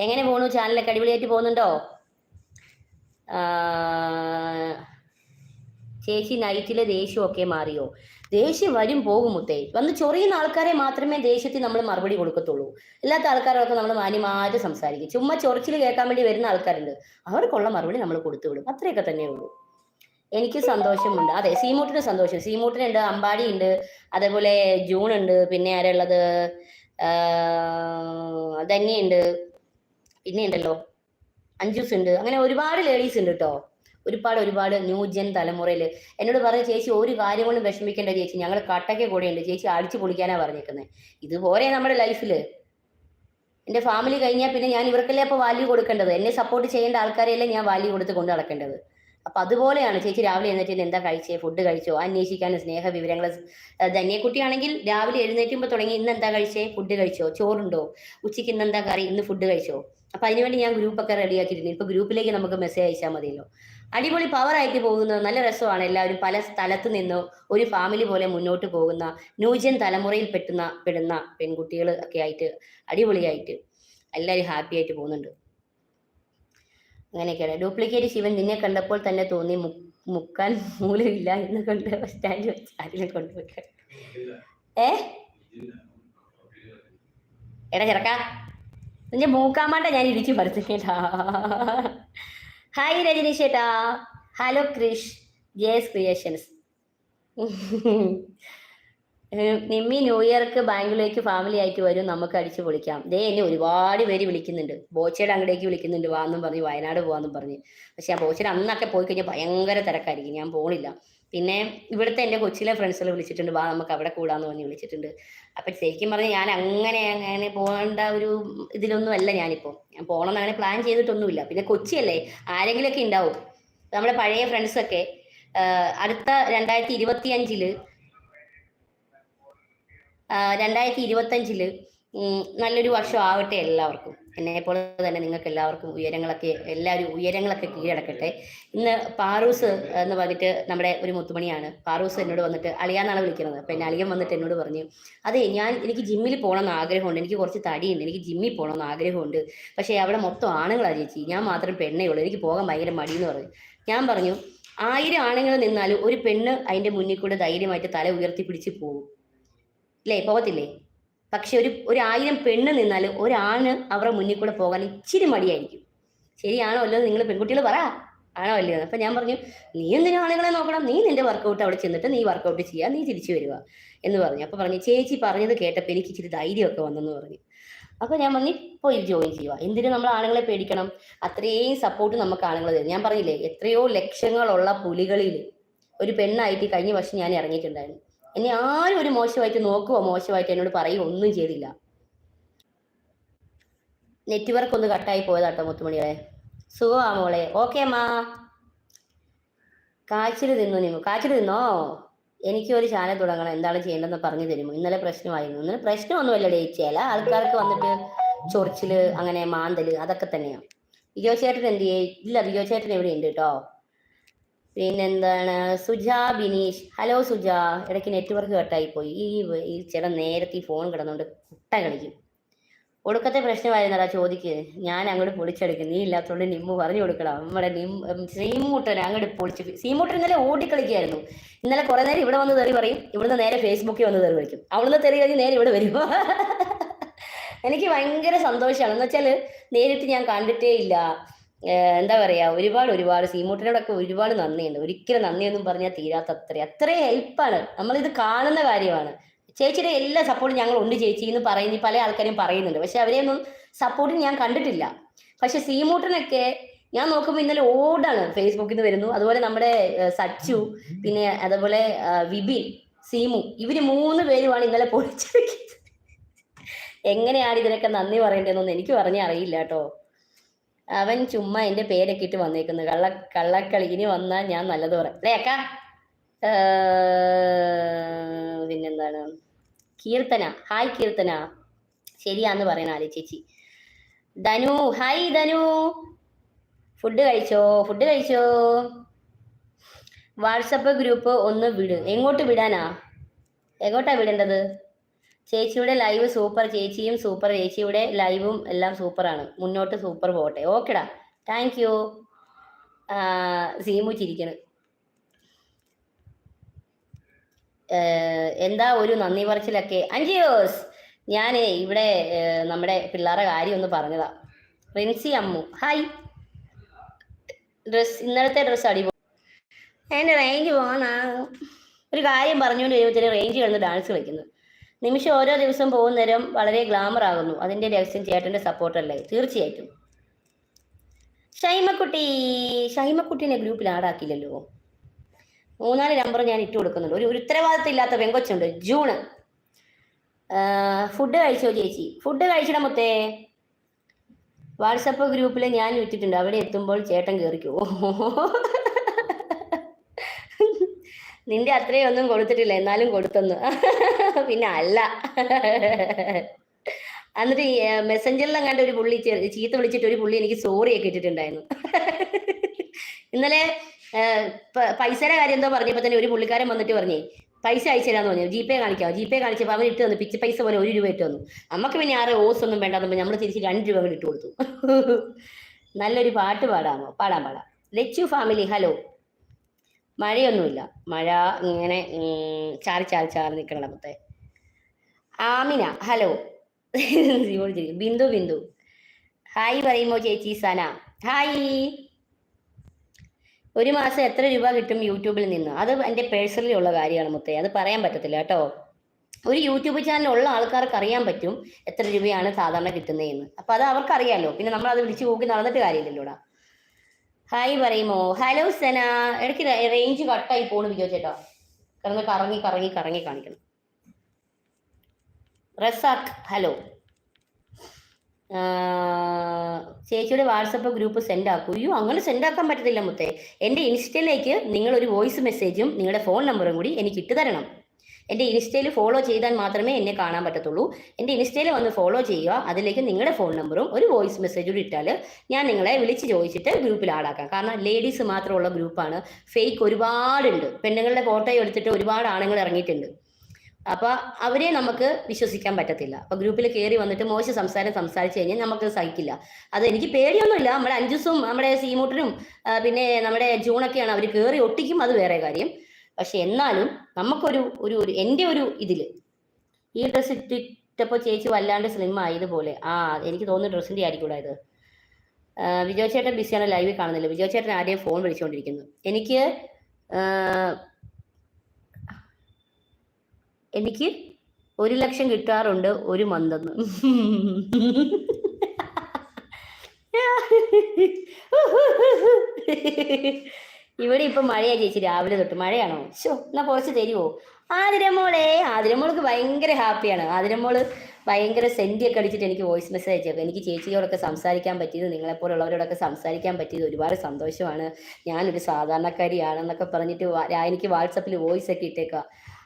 എങ്ങനെ പോണു? ചാനലൊക്കെ അടിപൊളിയായിട്ട് പോകുന്നുണ്ടോ? ചേച്ചി നൈറ്റിലെ ദേഷ്യമൊക്കെ മാറിയോ? ദേഷ്യം വരും പോകും മുത്തേ. വന്ന് ചൊറിയുന്ന ആൾക്കാരെ മാത്രമേ ദേഷ്യത്തിൽ നമ്മൾ മറുപടി കൊടുക്കത്തുള്ളൂ. അല്ലാത്ത ആൾക്കാരൊക്കെ നമ്മൾ മാന്യമായിട്ട് സംസാരിക്കും. ചുമ്മാ ചൊറിച്ചിൽ കേൾക്കാൻ വേണ്ടി വരുന്ന ആൾക്കാരുണ്ട്. അവർക്കുള്ള മറുപടി നമ്മൾ കൊടുത്തു വിടും. അത്രയൊക്കെ തന്നെ ഉള്ളൂ. എനിക്ക് സന്തോഷമുണ്ട്. അതെ സീമൂട്ടിന് സന്തോഷം. സീമൂട്ടിനുണ്ട് അമ്പാടി ഉണ്ട് അതേപോലെ ജൂൺ ഉണ്ട് പിന്നെ ആരുള്ളത്? ധന്യുണ്ട് പിന്നെ ഉണ്ടല്ലോ അഞ്ജൂസ് ഉണ്ട്. അങ്ങനെ ഒരുപാട് ലേഡീസ് ഉണ്ട് കേട്ടോ ഒരുപാട് ഒരുപാട് ന്യൂ ന്യൂജൻ തലമുറയിൽ എന്നോട് പറഞ്ഞ ചേച്ചി ഒരു കാര്യം കൊണ്ടും വിഷമിക്കേണ്ട ചേച്ചി. ഞങ്ങൾ കട്ടയ്ക്ക് കൂടെയുണ്ട്. ചേച്ചി അടിച്ചു പൊളിക്കാനാ പറഞ്ഞേക്കുന്നത് ഇതുപോലെ നമ്മുടെ ലൈഫിൽ എന്റെ ഫാമിലി കഴിഞ്ഞാൽ പിന്നെ ഞാൻ ഇവർക്കല്ലേ അപ്പോൾ വാല്യൂ കൊടുക്കേണ്ടത്? എന്നെ സപ്പോർട്ട് ചെയ്യേണ്ട ആൾക്കാരെയല്ലേ ഞാൻ വാല്യൂ കൊടുത്ത് കൊണ്ട് നടക്കേണ്ടത്? അപ്പൊ അതുപോലെയാണ് ചേച്ചി രാവിലെ എഴുന്നേറ്റ് എന്താ കഴിച്ചേ? ഫുഡ് കഴിച്ചോ? അന്വേഷിക്കാൻ സ്നേഹ വിവരങ്ങൾ ധന്യക്കുട്ടിയാണെങ്കിൽ രാവിലെ എഴുന്നേറ്റുമ്പോൾ തുടങ്ങി ഇന്ന് എന്താ കഴിച്ചേ? ഫുഡ് കഴിച്ചോ? ചോറുണ്ടോ? ഉച്ചയ്ക്ക് ഇന്ന് എന്താ കറി? ഇന്ന് ഫുഡ് കഴിച്ചോ? അപ്പൊ അതിനുവേണ്ടി ഞാൻ ഗ്രൂപ്പൊക്കെ റെഡിയാക്കിയിരുന്നു ഇപ്പൊ ഗ്രൂപ്പിലേക്ക് നമുക്ക് മെസ്സേജ് അയച്ചാൽ മതിയല്ലോ. അടിപൊളി പവർ ആയിട്ട് പോകുന്നത് നല്ല രസമാണ് എല്ലാവരും പല സ്ഥലത്ത് നിന്ന് ഒരു ഫാമിലി പോലെ മുന്നോട്ട് പോകുന്ന ന്യൂജൻ തലമുറയിൽ പെട്ടുന്ന പെടുന്ന പെൺകുട്ടികൾ ഒക്കെ ആയിട്ട് അടിപൊളിയായിട്ട് എല്ലാവരും ഹാപ്പി ആയിട്ട് പോകുന്നുണ്ട്. അങ്ങനെയൊക്കെയാണ്. ഡ്യൂപ്ലിക്കേറ്റ് ശിവൻ നിന്നെ കണ്ടപ്പോൾ തന്നെ തോന്നി മുക്കാൻ മൂലമില്ല എന്ന് കൊണ്ട് സ്റ്റാൻഡ് വെച്ചാലും കൊണ്ടുപോയി ഏ? എടാ ചെറുക്കാ മൂക്കാൻ മൂക്കാമാണ്ട ഞാൻ ഇടിച്ചു പറിച്ചിട്ടാ. ഹായ് രജനീഷ് ചേട്ടാ. Hello Krish Jays creations Nimmi new ഇയർക്ക് ബാംഗ്ലൂരിലേക്ക് ഫാമിലി ആയിട്ട് വരും നമുക്ക് അടിച്ചു പൊളിക്കാം. ദേ എന്നെ ഒരുപാട് പേര് വിളിക്കുന്നുണ്ട്. ബോച്ചയുടെ അങ്ങടേക്ക് വിളിക്കുന്നുണ്ട് വാന്നും പറഞ്ഞ് വയനാട് പോവാന്നും പറഞ്ഞ്. പക്ഷെ ആ ബോച്ചയുടെ അന്നൊക്കെ പോയി കഴിഞ്ഞാൽ ഭയങ്കര തിരക്കായിരിക്കും. ഞാൻ പോണില്ല. പിന്നെ ഇവിടുത്തെ എന്റെ കൊച്ചിലെ ഫ്രണ്ട്സുകൾ വിളിച്ചിട്ടുണ്ട് വാ നമുക്ക് അവിടെ കൂടാന്ന് പറഞ്ഞ് വിളിച്ചിട്ടുണ്ട്. അപ്പൊ ശരിക്കും പറഞ്ഞ് ഞാൻ അങ്ങനെ അങ്ങനെ പോകേണ്ട ഒരു ഇതിലൊന്നും അല്ല ഞാനിപ്പോൾ ഞാൻ പോകണം അങ്ങനെ പ്ലാൻ ചെയ്തിട്ടൊന്നുമില്ല. പിന്നെ കൊച്ചിയല്ലേ ആരെങ്കിലുമൊക്കെ ഉണ്ടാവും നമ്മുടെ പഴയ ഫ്രണ്ട്സൊക്കെ അടുത്ത രണ്ടായിരത്തി ഇരുപത്തി അഞ്ചിൽ രണ്ടായിരത്തി ഇരുപത്തഞ്ചിൽ നല്ലൊരു വർഷം ആവട്ടെ എല്ലാവർക്കും. എന്നെ പോലെ തന്നെ നിങ്ങൾക്ക് എല്ലാവർക്കും ഉയരങ്ങളൊക്കെ എല്ലാവരും ഉയരങ്ങളൊക്കെ കീഴടക്കട്ടെ. ഇന്ന് പാറൂസ് എന്ന് പറഞ്ഞിട്ട് നമ്മുടെ ഒരു മുത്തുമണിയാണ്. പാറൂസ് എന്നോട് വന്നിട്ട് അളിയാന്നാണ് വിളിക്കുന്നത്. അപ്പം എന്നെ അളിയൻ വന്നിട്ട് എന്നോട് പറഞ്ഞു അതെ ഞാൻ എനിക്ക് ജിമ്മിൽ പോകണം എന്ന് ആഗ്രഹമുണ്ട്. എനിക്ക് കുറച്ച് തടിയുണ്ട്. എനിക്ക് ജിമ്മിൽ പോകണം എന്ന് ആഗ്രഹമുണ്ട്. പക്ഷേ അവിടെ മൊത്തം ആണുങ്ങളാണ് ചേച്ചി. ഞാൻ മാത്രം പെണ്ണേ ഉള്ളൂ. എനിക്ക് പോകാൻ ഭയങ്കര മടിയെന്ന് പറഞ്ഞു. ഞാൻ പറഞ്ഞു ആയിരം ആണുങ്ങൾ നിന്നാലും ഒരു പെണ്ണ് അതിന്റെ മുന്നിൽ കൂടെ ധൈര്യമായിട്ട് തല ഉയർത്തി പിടിച്ച് പോകും. അല്ലേ പോകത്തില്ലേ? പക്ഷെ ഒരു ഒരു ആയിരം പെണ്ണ് നിന്നാൽ ഒരാണ് അവരുടെ മുന്നിൽ കൂടെ പോകാൻ ഇച്ചിരി മടിയായിരിക്കും. ശരിയാണോ അല്ലോ നിങ്ങൾ പെൺകുട്ടികൾ പറ. ആണോ അല്ലയോ അപ്പൊ ഞാൻ പറഞ്ഞു നീ എന്തിനാ ആളുകളെ നോക്കണം? നീ നിന്റെ വർക്കൗട്ട് അവിടെ ചെന്നിട്ട് നീ വർക്കൗട്ട് ചെയ്യുക നീ തിരിച്ചു വരിക എന്ന് പറഞ്ഞു. അപ്പൊ പറഞ്ഞു ചേച്ചി പറഞ്ഞത് കേട്ടപ്പോൾ എനിക്ക് ഇച്ചിരി ധൈര്യമൊക്കെ വന്നെന്ന് പറഞ്ഞു. അപ്പൊ ഞാൻ പറഞ്ഞു പോയി ജോയിൻ ചെയ്യുക. എന്തിനു നമ്മൾ ആണുങ്ങളെ പേടിക്കണം? അത്രയും സപ്പോർട്ട് നമുക്ക് ആണുങ്ങൾ തരും. ഞാൻ പറഞ്ഞില്ലേ എത്രയോ ലക്ഷങ്ങളുള്ള പുലികളിൽ ഒരു പെണ്ണായിട്ട് കഴിഞ്ഞ വർഷം ഞാൻ ഇറങ്ങിയിട്ടുണ്ടായിരുന്നു. എന്നെ ആരും ഒരു മോശമായിട്ട് നോക്കുവോ മോശമായിട്ട് എന്നോട് പറയുക ഒന്നും ചെയ്തില്ല. നെറ്റ്വർക്ക് ഒന്ന് കട്ടായി പോയതാട്ടോ മുത്തുമണികളെ. സുഖമാ മോളെ. ഓക്കെ അമ്മാ. കാച്ചിൽ തിന്നു നിങ്ങൾ കാച്ചിൽ തിന്നോ? എനിക്ക് ഒരു ചാനൽ തുടങ്ങണം. എന്താണ് ചെയ്യേണ്ടതെന്ന് പറഞ്ഞു തരുമോ? ഇന്നലെ പ്രശ്നമായിരുന്നു. ഇന്നലെ പ്രശ്നമൊന്നുമല്ലടേ ചില ആൾക്കാർക്ക് വന്നിട്ട് ചൊറിച്ചിൽ അങ്ങനെ മാന്തൽ അതൊക്കെ തന്നെയാ. വിജോ ചേട്ടൻ എന്ത് ചെയ്യേ? ഇല്ല വിജോ ചേട്ടൻ എവിടെ ഉണ്ട് കേട്ടോ. പിന്നെന്താണ്? സുജ ബിനീഷ്. ഹലോ സുജ. ഇടയ്ക്ക് നെറ്റ്വർക്ക് കട്ടായി പോയി ഈ ഈ ചേട്ടൻ നേരത്തെ ഈ ഫോൺ കിടന്നുകൊണ്ട് കുട്ട കളിക്കും. ഒടുക്കത്തെ പ്രശ്നമായിരുന്നടാ ചോദിക്ക്. ഞാൻ അങ്ങോട്ട് പൊളിച്ചെടുക്കും. നീ ഇല്ലാത്തതുകൊണ്ട് നിമ്മു പറഞ്ഞു കൊടുക്കണം നമ്മുടെ നിം ശ്രീമൂട്ടൻ അങ്ങോട്ട് പൊളിച്ച് ശ്രീമൂട്ടൻ ഇന്നലെ ഓടിക്കളിക്കായിരുന്നു. ഇന്നലെ കുറെ നേരം ഇവിടെ വന്ന് തെറി പറയും. ഇവിടുന്ന് നേരെ ഫേസ്ബുക്കിൽ വന്ന് തെറി വിളിക്കും. അവിടുന്ന് തെറി കഴിഞ്ഞ് നേരെ ഇവിടെ വരും. എനിക്ക് ഭയങ്കര സന്തോഷമാണ് എന്ന് വെച്ചാൽ നേരിട്ട് ഞാൻ കണ്ടിട്ടേ ഇല്ല. എന്താ പറയാ ഒരുപാട് ഒരുപാട് സീമൂട്ടിനോടൊക്കെ ഒരുപാട് നന്ദിയുണ്ട്. ഒരിക്കലും നന്ദിയൊന്നും പറഞ്ഞാൽ തീരാത്ത അത്ര അത്രയും ഹെൽപ്പാണ്. നമ്മളിത് കാണുന്ന കാര്യമാണ്. ചേച്ചിയുടെ എല്ലാ സപ്പോർട്ടും ഞങ്ങൾ ഉണ്ട് ചേച്ചി എന്ന് പറയുന്ന പല ആൾക്കാരും പറയുന്നുണ്ട്. പക്ഷെ അവരെയൊന്നും സപ്പോർട്ട് ഞാൻ കണ്ടിട്ടില്ല. പക്ഷെ സീമൂട്ടനൊക്കെ ഞാൻ നോക്കുമ്പോൾ ഇന്നലെ ഓടാണ് ഫേസ്ബുക്കിൽ നിന്ന് വരുന്നു. അതുപോലെ നമ്മുടെ സച്ചു പിന്നെ അതുപോലെ വിബിൻ സീമു ഇവർ മൂന്ന് പേരുമാണ് ഇന്നലെ പൊളിച്ചെടുക്കുന്നത്. എങ്ങനെയാണ് ഇതിനൊക്കെ നന്ദി പറയേണ്ടതെന്നൊന്നും എനിക്ക് പറഞ്ഞാൽ അറിയില്ല കേട്ടോ. അവൻ ചുമ്മാ എന്റെ പേരൊക്കെ ഇട്ട് വന്നേക്കുന്നു. കള്ള കള്ളക്കളി. ഇനി വന്നാൽ ഞാൻ നല്ലത് പറയാം. അല്ലേ അക്ക. പിന്നെന്താണ്? കീർത്തന. ഹായ് കീർത്തന. ശരിയാന്ന് പറയണ ആലി ചേച്ചി. ധനു. ഹായ് ധനു. ഫുഡ് കഴിച്ചോ? ഫുഡ് കഴിച്ചോ? വാട്സപ്പ് ഗ്രൂപ്പ് ഒന്ന് വിട്. എങ്ങോട്ട് വിടാനാ? എങ്ങോട്ടാ വിടേണ്ടത്? ചേച്ചിയുടെ ലൈവ് സൂപ്പർ ചേച്ചിയും സൂപ്പർ ചേച്ചിയുടെ ലൈവും എല്ലാം സൂപ്പറാണ് മുന്നോട്ട് സൂപ്പർ പോട്ടെ ഓക്കെടാ താങ്ക് യു സീമു ചിരിക്കണ്. എന്താ ഒരു നന്ദി പറച്ചിലൊക്കെ? അഞ്ചിയോസ് ഞാൻ ഇവിടെ നമ്മുടെ പിള്ളേരുടെ കാര്യം ഒന്ന് പറഞ്ഞതാ. റിൻസി അമ്മു ഹായ് ഡ്രസ് ഇന്നലത്തെ ഡ്രസ് അടിപൊളി. എന്റെ റേഞ്ച് പോകാനാ ഒരു കാര്യം പറഞ്ഞുകൊണ്ട് കഴിയുമ്പോൾ റേഞ്ച് കിടന്ന് ഡാൻസ് കളിക്കുന്നു. നിമിഷം ഓരോ ദിവസം പോകുന്നേരം വളരെ ഗ്ലാമർ ആകുന്നു. അതിന്റെ രഹസ്യം ചേട്ടന്റെ സപ്പോർട്ടല്ലേ തീർച്ചയായിട്ടും. ഷൈമക്കുട്ടി ഷൈമക്കുട്ടിനെ ഗ്രൂപ്പിൽ ആടാക്കില്ലല്ലോ മൂന്നാൽ നമ്പർ ഞാൻ ഇട്ട് കൊടുക്കുന്നുണ്ട്. ഒരു ഉത്തരവാദിത്തം ഇല്ലാത്ത പെങ്കൊച്ചുണ്ട്. ജൂണ്. ഫുഡ് കഴിച്ചോ ചേച്ചി? ഫുഡ് കഴിച്ചിട മുത്തേ. വാട്സപ്പ് ഗ്രൂപ്പിൽ ഞാൻ ഇട്ടിട്ടുണ്ട് അവിടെ എത്തുമ്പോൾ ചേട്ടൻ കയറിക്കോ നിന്റെ അത്രയും ഒന്നും കൊടുത്തിട്ടില്ല എന്നാലും കൊടുത്തെന്ന്. പിന്നെ അല്ല. എന്നിട്ട് ഈ മെസ്സഞ്ചറിൽ കണ്ട ഒരു പുള്ളി ചീത്ത വിളിച്ചിട്ട് ഒരു പുള്ളി എനിക്ക് സോറിയൊക്കെ ഇട്ടിട്ടുണ്ടായിരുന്നു. ഇന്നലെ പൈസയുടെ കാര്യം എന്തോ പറഞ്ഞപ്പോ തന്നെ ഒരു പുള്ളിക്കാരൻ വന്നിട്ട് പറഞ്ഞേ പൈസ അയച്ചുതരാന്ന് പറഞ്ഞു. ജി പേ കാണിക്കാം. ജി പേ കാണിച്ചപ്പോൾ അവൻ ഇട്ട് തന്നു. പിച്ച് പൈസ പോലെ ഒരു രൂപ ഇട്ട് തന്നു. നമുക്ക് പിന്നെ ആറ് ഓസ് ഒന്നും വേണ്ടെന്ന് നമ്മൾ തിരിച്ച് രണ്ട് രൂപ ഇട്ട് കൊടുത്തു. നല്ലൊരു പാട്ട് പാടാമോ? പാടാം പാടാം. ലച്ചു ഫാമിലി ഹലോ മഴയൊന്നുമില്ല. മഴ ഇങ്ങനെ ചാറി ചാറി ചാറി നിൽക്കണം മൊത്തേ. ആമിന ഹലോ. ബിന്ദു ബിന്ദു. ഹായ് പറയുമോ ചേച്ചി സന? ഹായ്. ഒരു മാസം എത്ര രൂപ കിട്ടും യൂട്യൂബിൽ നിന്ന്? അത് എന്റെ പേഴ്സണലി ഉള്ള കാര്യമാണ് മുത്തേ. അത് പറയാൻ പറ്റത്തില്ല കേട്ടോ. ഒരു യൂട്യൂബ് ചാനൽ ഉള്ള ആൾക്കാർക്ക് അറിയാൻ പറ്റും എത്ര രൂപയാണ് സാധാരണ കിട്ടുന്നതെന്ന്. അപ്പോൾ അത് അവർക്കറിയാമല്ലോ പിന്നെ നമ്മൾ അത് വിളിച്ചു നോക്കി നടന്നിട്ട് കാര്യമില്ലല്ലോടാ. ഹായ് പറയുമോ? ഹലോ സന ഇടയ്ക്ക് റേഞ്ച് കട്ടായി പോണ് വിജോ ചേട്ടാ. കിടന്ന് കറങ്ങി കറങ്ങി കറങ്ങി കാണിക്കണം. റസാഖ് ഹലോ ചേച്ചിയുടെ വാട്സപ്പ് ഗ്രൂപ്പ് സെൻഡ് ആക്കൂ. അയ്യോ അങ്ങനെ സെൻഡ് ആക്കാൻ പറ്റത്തില്ല മുത്തേ. എന്റെ ഇൻസ്റ്റയിലേക്ക് നിങ്ങൾ ഒരു വോയിസ് മെസ്സേജും നിങ്ങളുടെ ഫോൺ നമ്പറും കൂടി എനിക്ക് ഇട്ട് തരണം. എന്റെ ഇൻസ്റ്റയിൽ ഫോളോ ചെയ്താൽ മാത്രമേ എന്നെ കാണാൻ പറ്റത്തുള്ളൂ. എന്റെ ഇൻസ്റ്റയിൽ വന്ന് ഫോളോ ചെയ്യുക. അതിലേക്ക് നിങ്ങളുടെ ഫോൺ നമ്പറും ഒരു വോയിസ് മെസ്സേജും ഇട്ടാൽ ഞാൻ നിങ്ങളെ വിളിച്ച് ചോദിച്ചിട്ട് ഗ്രൂപ്പിൽ ആടാക്കാം കാരണം ലേഡീസ് മാത്രമുള്ള ഗ്രൂപ്പാണ് ഫേക്ക് ഒരുപാടുണ്ട്. പെണ്ണുങ്ങളുടെ ഫോട്ടോ എടുത്തിട്ട് ഒരുപാട് ആണുങ്ങൾ ഇറങ്ങിയിട്ടുണ്ട്. അപ്പൊ അവരെ നമുക്ക് വിശ്വസിക്കാൻ പറ്റത്തില്ല. അപ്പൊ ഗ്രൂപ്പിൽ കയറി വന്നിട്ട് മോശം സംസാരം സംസാരിച്ചു കഴിഞ്ഞാൽ നമുക്ക് സഹിക്കില്ല. അത് എനിക്ക് പേടിയൊന്നുമില്ല. നമ്മുടെ അഞ്ചുസും നമ്മുടെ സീമൂട്ടനും പിന്നെ നമ്മുടെ ജൂണൊക്കെയാണ് അവർ കയറി ഒട്ടിക്കും. അത് വേറെ കാര്യം. പക്ഷെ എന്നാലും നമുക്കൊരു ഒരു ഒരു എന്റെ ഒരു ഇതിൽ. ഈ ഡ്രസ്സ് ഇട്ടിട്ടപ്പോൾ ചേച്ചി വല്ലാണ്ട് സ്ലിം ആയതുപോലെ ആ എനിക്ക് തോന്നുന്നു ഡ്രസ്സിന്റെ ആയിരിക്കൂടാ ഇത്. വിജയ് ചേട്ടൻ ബിസിയാണ് ലൈവിൽ കാണുന്നില്ല. വിജയ ചേട്ടൻ ആരെയും ഫോൺ വിളിച്ചുകൊണ്ടിരിക്കുന്നു എനിക്ക് എനിക്ക് ഒരു ലക്ഷം കിട്ടാറുണ്ട് ഒരു മന്തെന്ന്. ഇവിടെ ഇപ്പൊ മഴയാ ചേച്ചി രാവിലെ തൊട്ട്. മഴയാണോ? ശോ എന്നാ കുറച്ച് തരുവോ ആതിരമോളെ ആതിരമോൾക്ക് ഭയങ്കര ഹാപ്പിയാണ്. ആതിരമോൾ ഭയങ്കര സെന്റി ഒക്കെ അടിച്ചിട്ട് എനിക്ക് വോയിസ് മെസ്സേജ് അയച്ചേക്കും എനിക്ക് ചേച്ചിയോടൊക്കെ സംസാരിക്കാൻ പറ്റിയത് നിങ്ങളെപ്പോലുള്ളവരോടൊക്കെ സംസാരിക്കാൻ പറ്റിയത് ഒരുപാട് സന്തോഷമാണ്. ഞാനൊരു സാധാരണക്കാരിയാണെന്നൊക്കെ പറഞ്ഞിട്ട് എനിക്ക് വാട്സപ്പിൽ വോയിസ് ഒക്കെ ഇട്ടേക്കുക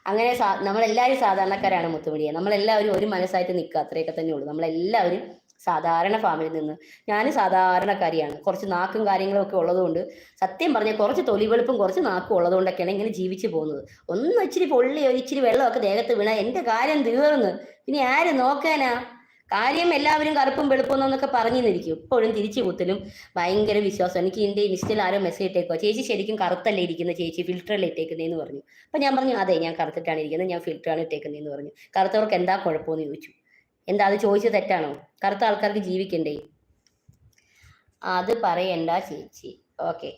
അങ്ങനെ നമ്മളെല്ലാവരും സാധാരണക്കാരാണ് മുത്തുമണിയെ. നമ്മളെല്ലാവരും ഒരു മനസ്സായിട്ട് നിൽക്കുക. അത്രയൊക്കെ തന്നെ ഉള്ളൂ നമ്മളെല്ലാവരും സാധാരണ ഫാമിൽ നിന്ന്. ഞാൻ സാധാരണക്കാരിയാണ്. കുറച്ച് നാക്കും കാര്യങ്ങളും ഒക്കെ ഉള്ളതുകൊണ്ട് സത്യം പറഞ്ഞാൽ കുറച്ച് തൊലിവെളുപ്പും കുറച്ച് നാക്കും ഉള്ളതുകൊണ്ടൊക്കെയാണ് ഇങ്ങനെ ജീവിച്ചു പോകുന്നത്. ഒന്ന് ഇച്ചിരി പൊള്ളി ഇച്ചിരി വെള്ളമൊക്കെ ദേഹത്ത് വീണ എന്റെ കാര്യം തീർന്ന്. ഇനി ആര് നോക്കാനാ? കാര്യം എല്ലാവരും കറുപ്പും വെളുപ്പും എന്നൊക്കെ പറഞ്ഞു നിന്നിരിക്കും ഇപ്പോഴും തിരിച്ചു കുത്തലും ഭയങ്കര വിശ്വാസം. എനിക്ക് എന്റെ ഇൻസ്റ്റയിൽ ആരോ മെസ്സേജ് ഇട്ടേക്കോ ചേച്ചി ശരിക്കും കറുത്തല്ലേ ഇരിക്കുന്ന ചേച്ചി? ഫിൽറ്ററല്ലേ ഇട്ടേക്കുന്നതെന്ന് പറഞ്ഞു. അപ്പൊ ഞാൻ പറഞ്ഞു അതെ ഞാൻ കറുത്തിട്ടാണ് ഇരിക്കുന്നത്. ഞാൻ ഫിൽറ്ററാണ് ഇട്ടേക്കുന്നതെന്ന് പറഞ്ഞു. കറുത്തവർക്ക് എന്താ കുഴപ്പമെന്ന് ചോദിച്ചു. എന്താ അത് ചോദിച്ചത് തെറ്റാണോ? കറുത്ത ആൾക്കാർക്ക് ജീവിക്കണ്ടേ? അത് പറയണ്ട ചേച്ചി. ഓക്കെ.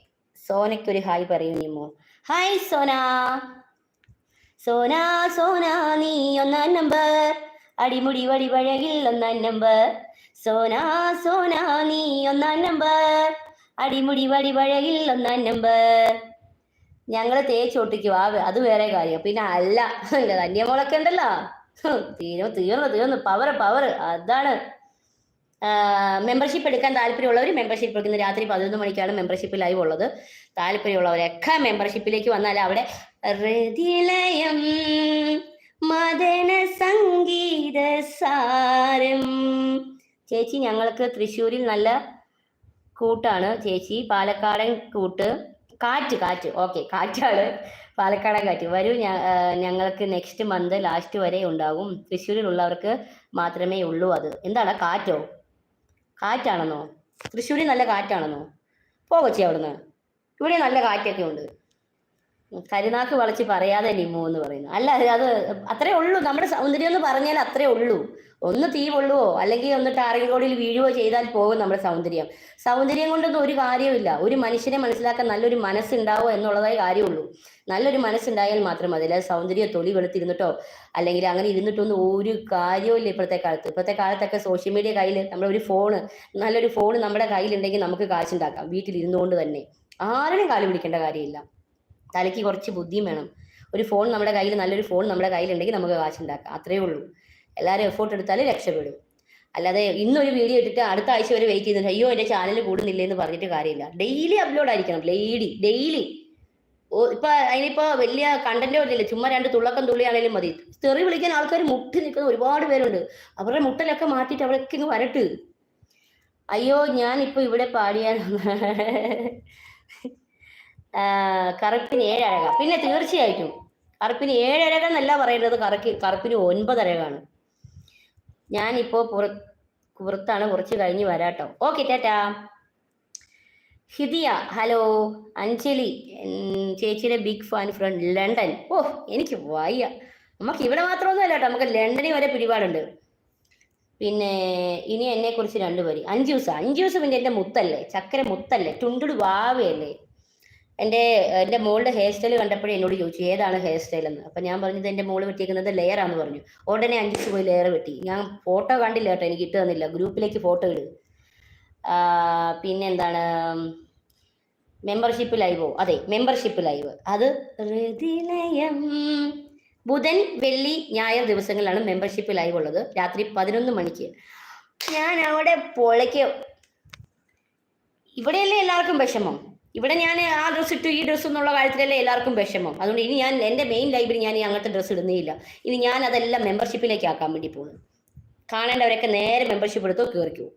സോനയ്ക്കൊരു ഹായ് പറയുന്നു ഹായ് സോന. സോന സോന നീ ഒന്നാം നമ്പർ. അടിമുടി വടി വടിവഴകിൽ ഒന്നാം നമ്പർ. സോന സോന നീ ഒന്നാം നമ്പർ. അടിമുടി വടി വടിവഴകിൽ ഒന്നാം നമ്പർ. ഞങ്ങൾ തേച്ചൊട്ടിക്കും ആ അത് വേറെ കാര്യം. പിന്നെ അല്ല ധന്യമോളൊക്കെ ഉണ്ടല്ലോ. തീർന്നു തീർന്നു തീർന്നു. പവർ പവർ അതാണ്. മെമ്പർഷിപ്പ് എടുക്കാൻ താല്പര്യമുള്ളവർ മെമ്പർഷിപ്പ് എടുക്കുന്ന രാത്രി പതിനൊന്ന് മണിക്കാണ് മെമ്പർഷിപ്പ് ലൈവ് ഉള്ളത്. താല്പര്യമുള്ളവരൊക്കെ മെമ്പർഷിപ്പിലേക്ക് വന്നാൽ അവിടെ ഹൃദിലയം മദന സംഗീത സാരം. ചേച്ചി ഞങ്ങൾക്ക് തൃശ്ശൂരിൽ നല്ല കൂട്ടാണ്. ചേച്ചി പാലക്കാടൻ കൂട്ട്. കാറ്റ് കാറ്റ്. ഓക്കെ കാറ്റാണ്. പാലക്കാടൻ കാറ്റ്. വരൂ ഞങ്ങൾക്ക് നെക്സ്റ്റ് മന്ത് ലാസ്റ്റ് വരെ ഉണ്ടാകും. തൃശ്ശൂരിലുള്ളവർക്ക് മാത്രമേ ഉള്ളൂ അത്. എന്താണ് കാറ്റോ? കാറ്റാണെന്നോ? തൃശ്ശൂരിൽ നല്ല കാറ്റാണെന്നോ? പോകച്ചേ കൊച്ചി അവിടുന്ന്? ഇവിടെ നല്ല കാറ്റൊക്കെ ഉണ്ട്. കരുനാക്ക് വളച്ച് പറയാതെ ലിമോ എന്ന് പറയുന്നു. അല്ല അത് അത് അത്രേ ഉള്ളൂ. നമ്മുടെ സൗന്ദര്യം എന്ന് പറഞ്ഞാൽ അത്രേ ഉള്ളൂ. ഒന്ന് തീ കൊള്ളുവോ അല്ലെങ്കിൽ ഒന്ന് ടാറിംഗ് റോഡിൽ വീഴുവോ ചെയ്താൽ പോകും നമ്മുടെ സൗന്ദര്യം. സൗന്ദര്യം കൊണ്ടൊന്നും ഒരു കാര്യമില്ല ഒരു മനുഷ്യനെ മനസ്സിലാക്കാൻ നല്ലൊരു മനസ്സുണ്ടാവോ എന്നുള്ളതായി കാര്യമുള്ളൂ. നല്ലൊരു മനസ്സുണ്ടായാൽ മാത്രം മതി. അല്ലാതെ സൗന്ദര്യ തൊലി വെളുത്തിരുന്നിട്ടോ അല്ലെങ്കിൽ അങ്ങനെ ഇരുന്നിട്ടൊന്നും ഒരു കാര്യമില്ല ഇപ്പോഴത്തെ കാലത്ത്. ഇപ്പോഴത്തെ കാലത്തൊക്കെ സോഷ്യൽ മീഡിയ കയ്യിൽ നമ്മുടെ ഒരു ഫോണ് നല്ലൊരു ഫോൺ നമ്മുടെ കയ്യിലുണ്ടെങ്കിൽ നമുക്ക് കാശുണ്ടാക്കാം. വീട്ടിലിരുന്നുകൊണ്ട് തന്നെ. ആരെയും കാലു പിടിക്കേണ്ട കാര്യമില്ല. തലയ്ക്ക് കുറച്ച് ബുദ്ധിയും വേണം. ഒരു ഫോൺ നമ്മുടെ കയ്യിൽ നല്ലൊരു ഫോൺ നമ്മുടെ കയ്യിലുണ്ടെങ്കിൽ നമുക്ക് കാശുണ്ടാക്കാം. അത്രയേ ഉള്ളൂ. എല്ലാവരും എഫോർട്ട് എടുത്താൽ രക്ഷപ്പെടും. അല്ലാതെ ഇന്നൊരു വീഡിയോ ഇട്ടിട്ട് അടുത്ത ആഴ്ച വരെ വെയിറ്റ് ചെയ്യുന്നുണ്ട് അയ്യോ എന്റെ ചാനൽ കൂടുന്നില്ല എന്ന് പറഞ്ഞിട്ട് കാര്യമില്ല. ഡെയിലി അപ്ലോഡ് ആയിരിക്കണം. ഡെയിലി ഡെയിലി ഓ ഇപ്പൊ അതിനിപ്പോ വലിയ കണ്ടന്റ് ഒന്നുമില്ല ചുമ്മാ രണ്ട് തുള്ളക്കം തുള്ളിയാണേലും മതി. തെറി വിളിക്കാൻ ആൾക്കാർ മുട്ടി നിൽക്കുന്ന ഒരുപാട് പേരുണ്ട്. അവരുടെ മുട്ടലൊക്കെ മാറ്റിയിട്ട് അവരൊക്കെ ഇങ്ങ് വരട്ട്. അയ്യോ ഞാൻ ഇപ്പൊ ഇവിടെ പാടിയ ആ, കറുപ്പിന് ഏഴഴക പിന്നെ തീർച്ചയായിട്ടും കറുപ്പിന് ഏഴഴക എന്നല്ല പറയുന്നത് കറുക്ക് കറുപ്പിന് ഒൻപതരകാണ് ഞാനിപ്പോ പുറ പുറത്താണ് കുറച്ച് കഴിഞ്ഞ് വരാട്ടോ. Okay tata. Hidiya hello. Anjali ചേച്ചിയുടെ ബിഗ് ഫാൻ ഫ്രണ്ട് ലണ്ടൻ. ഓ എനിക്ക് വയ്യ. നമുക്ക് ഇവിടെ മാത്രമൊന്നുമല്ല കേട്ടോ നമുക്ക് ലണ്ടനിൽ വരെ പിടിപാടുണ്ട്. പിന്നെ ഇനി എന്നെ കുറിച്ച് രണ്ടുപേര് അഞ്ചു ദിവസം അഞ്ചു ദിവസം പിന്നെ എന്റെ മുത്തല്ലേ ചക്കര മുത്തല്ലേ ടുണ്ടുടു വാവയല്ലേ. എന്റെ എന്റെ മോളുടെ ഹെയർ സ്റ്റൈൽ കണ്ടപ്പോഴേ എന്നോട് ചോദിച്ചു ഏതാണ് ഹെയർ സ്റ്റൈൽ എന്ന്? അപ്പം ഞാൻ പറഞ്ഞത് എന്റെ മോൾ വെട്ടിയിരിക്കുന്നത് ലെയർ ആണെന്ന് പറഞ്ഞു. ഉടനെ അഞ്ചു പോയി ലെയർ വെട്ടി. ഞാൻ ഫോട്ടോ കണ്ടില്ല കേട്ടോ എനിക്ക് ഇട്ട് തന്നില്ല ഗ്രൂപ്പിലേക്ക് ഫോട്ടോ ഇട്. പിന്നെ എന്താണ്? മെമ്പർഷിപ്പ് ലൈവോ അതെ മെമ്പർഷിപ്പ് ലൈവ് അത് ബുധൻ വെള്ളി ഞായർ ദിവസങ്ങളിലാണ് മെമ്പർഷിപ്പ് ലൈവ് ഉള്ളത്. രാത്രി പതിനൊന്ന് മണിക്ക്. ഞാൻ അവിടെ പൊളയ്ക്കും. ഇവിടെയല്ലേ എല്ലാവർക്കും വിഷമം? ഇവിടെ ഞാൻ ആ ഡ്രസ്സ് ഇട്ടു ഈ ഡ്രസ്സ് എന്നുള്ള കാര്യത്തിലല്ലേ എല്ലാവർക്കും വിഷമം. അതുകൊണ്ട് ഇനി ഞാൻ എന്റെ മെയിൻ ലൈബ്രറി ഞാൻ അങ്ങനത്തെ ഡ്രസ്സ് ഇടുന്നില്ല ഇനി ഞാൻ അതെല്ലാം മെമ്പർഷിപ്പിലേക്ക് ആക്കാൻ വേണ്ടി പോകുന്നു. കാണേണ്ടവരൊക്കെ നേരെ മെമ്പർഷിപ്പ് എടുത്തോ കയറിക്കൂ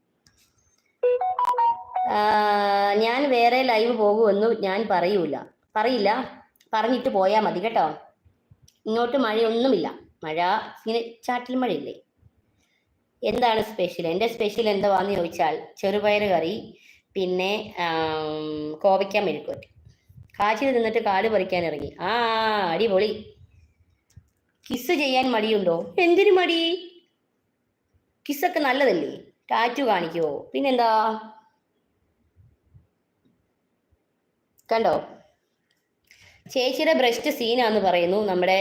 ഞാൻ വേറെ ലൈവ് പോകുമെന്ന് ഞാൻ പറയൂല. പറയില്ല. പറഞ്ഞിട്ട് പോയാൽ മതി കേട്ടോ. ഇങ്ങോട്ട് മഴയൊന്നുമില്ല. മഴ ഇങ്ങനെ ചാട്ടിൽ മഴയില്ലേ? എന്താണ് സ്പെഷ്യൽ എന്റെ സ്പെഷ്യൽ എന്താണെന്ന് ചോദിച്ചാൽ ചെറുപയർ കറി പിന്നെ കോവയ്ക്ക മെഴുക്കുവരട്ടി കാച്ചിൽ നിന്നിട്ട് കാൽ പറിക്കാൻ ഇറങ്ങി. ആ അടിപൊളി. കിസ് ചെയ്യാൻ മടിയുണ്ടോ? എന്തിനു മടി? കിസ്സൊക്കെ നല്ലതല്ലേ? ടാറ്റു കാണിക്കുവോ? പിന്നെന്താ? കണ്ടോ? ചേച്ചിയുടെ ബ്രസ്റ്റ് സീനാന്ന് പറയുന്നു. നമ്മുടെ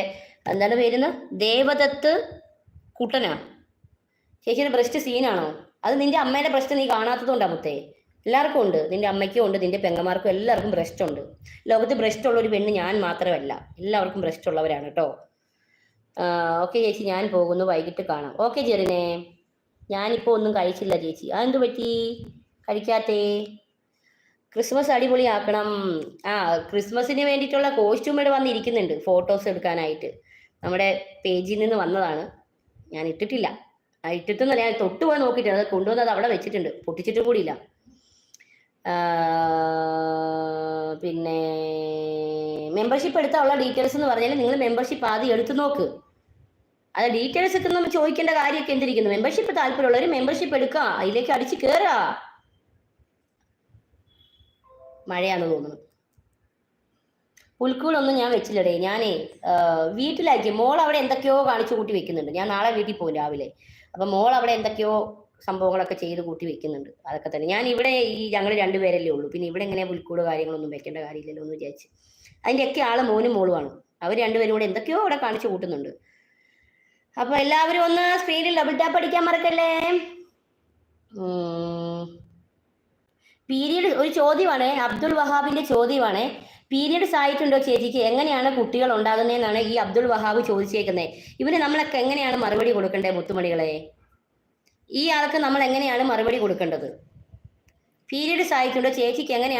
എന്താണ് പേരുന്ന? ദേവദത്ത് കുട്ടനാ. ചേച്ചിയുടെ ബ്രസ്റ്റ് സീനാണോ? അത് നിന്റെ അമ്മേന്റെ ബ്രസ്റ്റ് നീ കാണാത്തതുകൊണ്ടാ മുത്തേ. എല്ലാവർക്കും ഉണ്ട്. നിന്റെ അമ്മയ്ക്കും ഉണ്ട് നിന്റെ പെങ്ങന്മാർക്കും എല്ലാവർക്കും ബ്രസ്റ്റ് ഉണ്ട്. ലോകത്ത് ബ്രസ്റ്റ് ഉള്ള ഒരു പെണ്ണ് ഞാൻ മാത്രമല്ല. എല്ലാവർക്കും ബ്രസ്റ്റ് ഉള്ളവരാണ് കേട്ടോ. ഓക്കെ ചേച്ചി ഞാൻ പോകുന്നു. വൈകിട്ട് കാണാം. ഓക്കെ ചെറിനെ ഞാനിപ്പോൾ ഒന്നും കഴിച്ചില്ല ചേച്ചി. അതെന്ത് പറ്റി? കഴിക്കാത്തേ? ക്രിസ്മസ് അടിപൊളിയാക്കണം. ആ ക്രിസ്മസിന് വേണ്ടിയിട്ടുള്ള കോസ്റ്റ്യൂം ഇവിടെ വന്നിരിക്കുന്നുണ്ട്. ഫോട്ടോസ് എടുക്കാനായിട്ട്. നമ്മുടെ പേജിൽ നിന്ന് വന്നതാണ്. ഞാൻ ഇട്ടിട്ടില്ല. ഇട്ടിട്ടെന്നല്ല ഞാൻ തൊട്ട് പോയി നോക്കിയിട്ടുണ്ട് അത് കൊണ്ടുവന്നത് അവിടെ വെച്ചിട്ടുണ്ട്. പൊട്ടിച്ചിട്ട് കൂടിയില്ല. പിന്നെ മെമ്പർഷിപ്പ് എടുത്താലുള്ള ഡീറ്റെയിൽസ് എന്ന് പറഞ്ഞാൽ നിങ്ങൾ മെമ്പർഷിപ്പ് ആദ്യം എടുത്തു നോക്ക്. അത് ഡീറ്റെയിൽസ് ഒക്കെ നമ്മൾ ചോദിക്കേണ്ട കാര്യമൊക്കെ എന്തിരിക്കുന്നു? മെമ്പർഷിപ്പ് താല്പര്യമുള്ളവർ മെമ്പർഷിപ്പ് എടുക്കുക അതിലേക്ക് അടിച്ച് കയറുക മഴയാന്ന് തോന്നുന്നു. പുൽക്കൂളൊന്നും ഞാൻ വെച്ചില്ലടേ. ഞാനേ വീട്ടിലായിരിക്കും. മോൾ അവിടെ എന്തൊക്കെയോ കാണിച്ചു കൂട്ടി വെക്കുന്നുണ്ട്. ഞാൻ നാളെ വീട്ടിൽ പോകും രാവിലെ. അപ്പൊ മോൾ അവിടെ എന്തൊക്കെയോ സംഭവങ്ങളൊക്കെ ചെയ്ത് കൂട്ടി വെക്കുന്നുണ്ട്. അതൊക്കെ തന്നെ. ഞാൻ ഇവിടെ ഈ ഞങ്ങൾ രണ്ടുപേരല്ലേ ഉള്ളൂ. പിന്നെ ഇവിടെ എങ്ങനെ പുൽക്കൂട് കാര്യങ്ങളൊന്നും വെക്കേണ്ട കാര്യമില്ലല്ലോ എന്ന് വിചാരിച്ച്. അതിന്റെയൊക്കെ ആൾ മോനും മോളുമാണ്. അവർ രണ്ടുപേരും കൂടെ എന്തൊക്കെയോ അവിടെ കാണിച്ചു കൂട്ടുന്നുണ്ട്. അപ്പൊ എല്ലാവരും ഒന്ന് സ്ക്രീനിൽ ഡബിൾ ടാപ്പ് അടിക്കാൻ മറക്കല്ലേ? പീരീഡ് ഒരു ചോദ്യമാണ്. അബ്ദുൾ വഹാബിന്റെ ചോദ്യമാണ്. പീരീഡ്സ് ആയിട്ടുണ്ടോ ചേച്ചിക്ക്? എങ്ങനെയാണ് കുട്ടികൾ ഉണ്ടാകുന്നതെന്നാണ് ഈ അബ്ദുൾ വഹാബ് ചോദിച്ചേക്കുന്നത് ഇവന് നമ്മളൊക്കെ എങ്ങനെയാണ് മറുപടി കൊടുക്കേണ്ടത് മുത്തുമണികളെ? ഈ ആൾക്ക് നമ്മൾ എങ്ങനെയാണ് മറുപടി കൊടുക്കേണ്ടത്? പീരീഡ്സ് ആയിട്ടുണ്ടോ ചേച്ചിക്ക് എങ്ങനെയാണ്